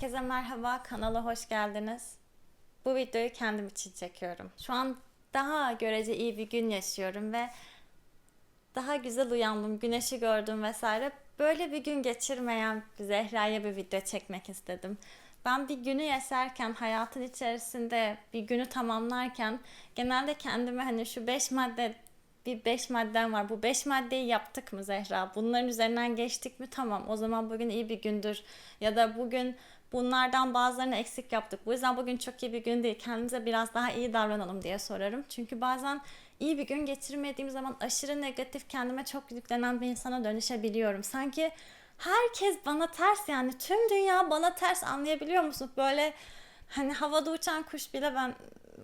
Herkese merhaba, kanala hoş geldiniz. Bu videoyu kendim için çekiyorum. Şu an daha görece iyi bir gün yaşıyorum ve daha güzel uyandım, güneşi gördüm vesaire. Böyle bir gün geçirmeyen Zehra'ya bir video çekmek istedim. Ben bir günü yaşarken, hayatın içerisinde bir günü tamamlarken genelde kendime hani şu beş madde bir beş maddem var. Bu beş maddeyi yaptık mı Zehra? Bunların üzerinden geçtik mi? Tamam. O zaman bugün iyi bir gündür. Ya da bugün bunlardan bazılarını eksik yaptık. Bu yüzden bugün çok iyi bir gün değil. Kendimize biraz daha iyi davranalım diye sorarım. Çünkü bazen iyi bir gün geçirmediğim zaman aşırı negatif kendime çok yüklenen bir insana dönüşebiliyorum. Sanki herkes bana ters yani tüm dünya bana ters anlayabiliyor musun? Böyle hani havada uçan kuş bile ben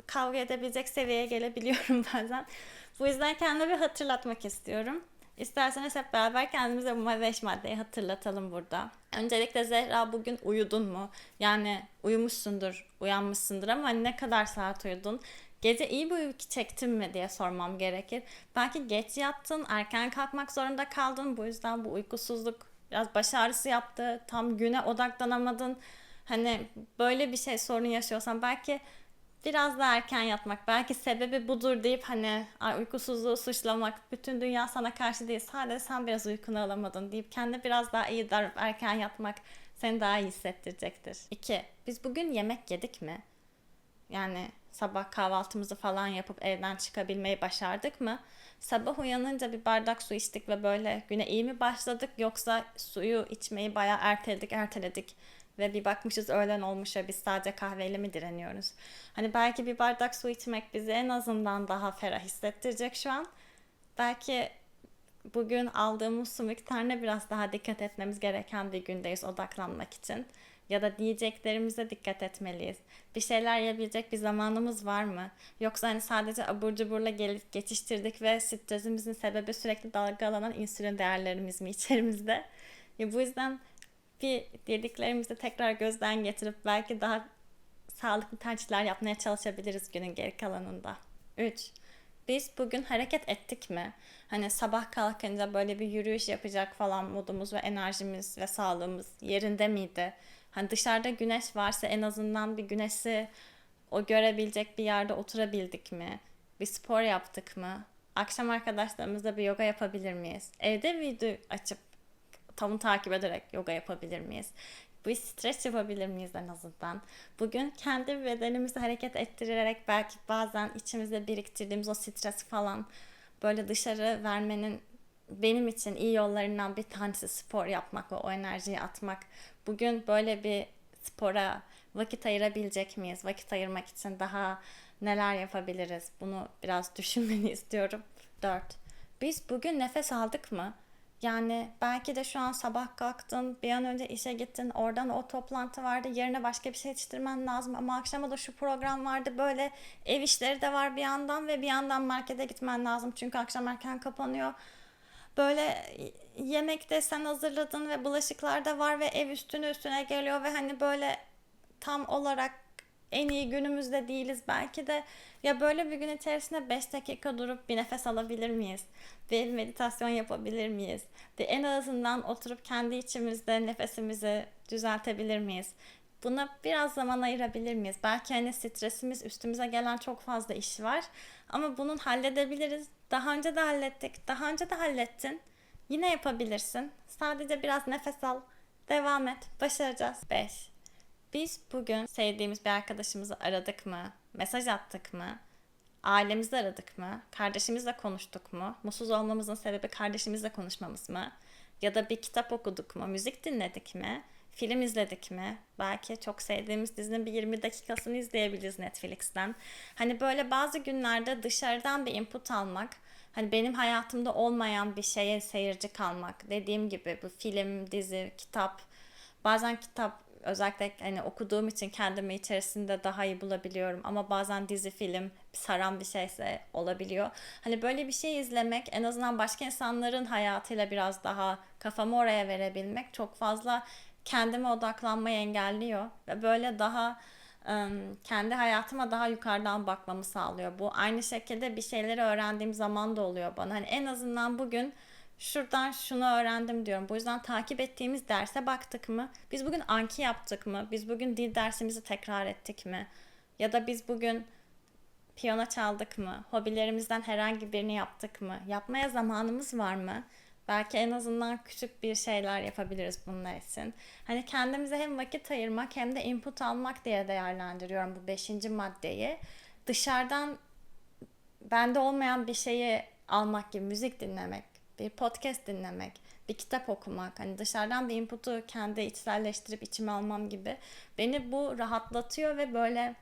kavga edebilecek seviyeye gelebiliyorum bazen. Bu yüzden kendime bir hatırlatmak istiyorum. İsterseniz hep beraber kendimize bu beş maddeyi hatırlatalım burada. Öncelikle Zehra bugün uyudun mu? Yani uyumuşsundur, uyanmışsındır ama ne kadar saat uyudun? Gece iyi bir uyku çektin mi diye sormam gerekir. Belki geç yattın, erken kalkmak zorunda kaldın. Bu yüzden bu uykusuzluk biraz baş ağrısı yaptı. Tam güne odaklanamadın. Hani böyle bir şey sorun yaşıyorsan belki biraz daha erken yatmak belki sebebi budur deyip hani Ay, uykusuzluğu suçlamak bütün dünya sana karşı değil sadece sen biraz uykunu alamadın deyip kendi biraz daha iyi davranıp erken yatmak seni daha iyi hissettirecektir. 2. Biz bugün yemek yedik mi? Yani sabah kahvaltımızı falan yapıp evden çıkabilmeyi başardık mı? Sabah uyanınca bir bardak su içtik ve böyle güne iyi mi başladık yoksa suyu içmeyi bayağı erteledik erteledik ve bir bakmışız öğlen olmuş ve biz sadece kahveyle mi direniyoruz? Hani belki bir bardak su içmek bizi en azından daha ferah hissettirecek şu an. Belki bugün aldığımız su miktarına biraz daha dikkat etmemiz gereken bir gündeyiz odaklanmak için. Ya da diyeceklerimize dikkat etmeliyiz. Bir şeyler yapabilecek bir zamanımız var mı? Yoksa hani sadece abur cuburla gelip geçiştirdik ve stresimizin sebebi sürekli dalgalanan insülin değerlerimiz mi içerimizde? Ya bu yüzden bir dediklerimizi tekrar gözden getirip belki daha sağlıklı tercihler yapmaya çalışabiliriz günün geri kalanında. 3. Biz bugün hareket ettik mi? Hani sabah kalkınca böyle bir yürüyüş yapacak falan modumuz ve enerjimiz ve sağlığımız yerinde miydi? Hani dışarıda güneş varsa en azından bir güneşi o görebilecek bir yerde oturabildik mi? Bir spor yaptık mı? Akşam arkadaşlarımızla bir yoga yapabilir miyiz? Evde video açıp tam takip ederek yoga yapabilir miyiz? Bu stres yapabilir miyiz en azından? Bugün kendi bedenimizi hareket ettirerek belki bazen içimizde biriktirdiğimiz o stres falan böyle dışarı vermenin benim için iyi yollarından bir tanesi spor yapmak ve o enerjiyi atmak. Bugün böyle bir spora vakit ayırabilecek miyiz? Vakit ayırmak için daha neler yapabiliriz? Bunu biraz düşünmeni istiyorum. 4. Biz bugün nefes aldık mı? Yani belki de şu an sabah kalktın, bir an önce işe gittin, oradan o toplantı vardı, yerine başka bir şey yetiştirmen lazım ama akşama da şu program vardı, böyle ev işleri de var bir yandan ve bir yandan markete gitmen lazım çünkü akşam erken kapanıyor. Böyle yemek de sen hazırladın ve bulaşıklar da var ve ev üstüne üstüne geliyor ve hani böyle tam olarak en iyi günümüzde değiliz belki de ya böyle bir gün içerisinde 5 dakika durup bir nefes alabilir miyiz? Bir meditasyon yapabilir miyiz? Ve en azından oturup kendi içimizde nefesimizi düzeltebilir miyiz? Buna biraz zaman ayırabilir miyiz? Belki hani stresimiz üstümüze gelen çok fazla iş var ama bunun halledebiliriz. Daha önce de hallettik. Daha önce de hallettin. Yine yapabilirsin. Sadece biraz nefes al. Devam et. Başaracağız. 5. Biz bugün sevdiğimiz bir arkadaşımızı aradık mı? Mesaj attık mı? Ailemizi aradık mı? Kardeşimizle konuştuk mu? Mutsuz olmamızın sebebi kardeşimizle konuşmamız mı? Ya da bir kitap okuduk mu? Müzik dinledik mi? Film izledik mi? Belki çok sevdiğimiz dizinin bir 20 dakikasını izleyebiliriz Netflix'ten. Hani böyle bazı günlerde dışarıdan bir input almak, hani benim hayatımda olmayan bir şeye seyirci kalmak. Dediğim gibi bu film, dizi, kitap, bazen kitap özellikle hani okuduğum için kendimi içerisinde daha iyi bulabiliyorum ama bazen dizi film saran bir şeyse olabiliyor. Hani böyle bir şey izlemek en azından başka insanların hayatıyla biraz daha kafamı oraya verebilmek çok fazla kendime odaklanmayı engelliyor ve böyle daha kendi hayatıma daha yukarıdan bakmamı sağlıyor. Bu aynı şekilde bir şeyleri öğrendiğim zaman da oluyor bana. Hani en azından bugün şuradan şunu öğrendim diyorum. Bu yüzden takip ettiğimiz derse baktık mı? Biz bugün anki yaptık mı? Biz bugün dil dersimizi tekrar ettik mi? Ya da biz bugün piyano çaldık mı? Hobilerimizden herhangi birini yaptık mı? Yapmaya zamanımız var mı? Belki en azından küçük bir şeyler yapabiliriz bunlar için. Hani kendimize hem vakit ayırmak hem de input almak diye değerlendiriyorum bu beşinci maddeyi. Dışarıdan bende olmayan bir şeyi almak gibi müzik dinlemek, bir podcast dinlemek, bir kitap okumak, hani dışarıdan bir inputu kendi içselleştirip içime almam gibi beni bu rahatlatıyor ve böyle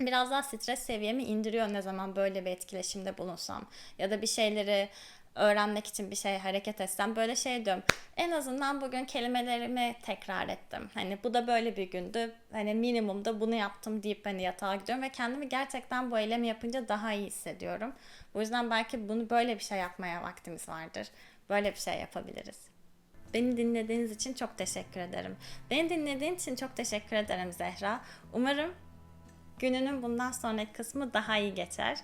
biraz daha stres seviyemi indiriyor ne zaman böyle bir etkileşimde bulunsam ya da bir şeyleri öğrenmek için bir şey hareket etsem böyle şey diyorum. En azından bugün kelimelerimi tekrar ettim. Hani bu da böyle bir gündü. Hani minimumda bunu yaptım deyip hani yatağa gidiyorum ve kendimi gerçekten bu eylemi yapınca daha iyi hissediyorum. Bu yüzden belki bunu böyle bir şey yapmaya vaktimiz vardır. Böyle bir şey yapabiliriz. Beni dinlediğiniz için çok teşekkür ederim. Beni dinlediğin için çok teşekkür ederim Zehra. Umarım gününün bundan sonraki kısmı daha iyi geçer.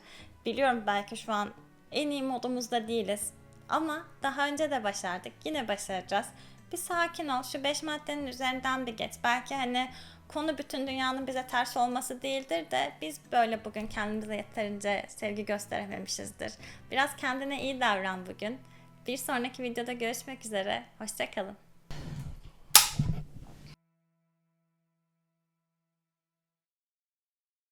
Biliyorum belki şu an en iyi modumuzda değiliz. Ama daha önce de başardık. Yine başaracağız. Bir sakin ol. Şu beş maddenin üzerinden bir geç. Belki hani konu bütün dünyanın bize ters olması değildir de biz böyle bugün kendimize yeterince sevgi gösterememişizdir. Biraz kendine iyi davran bugün. Bir sonraki videoda görüşmek üzere. Hoşçakalın.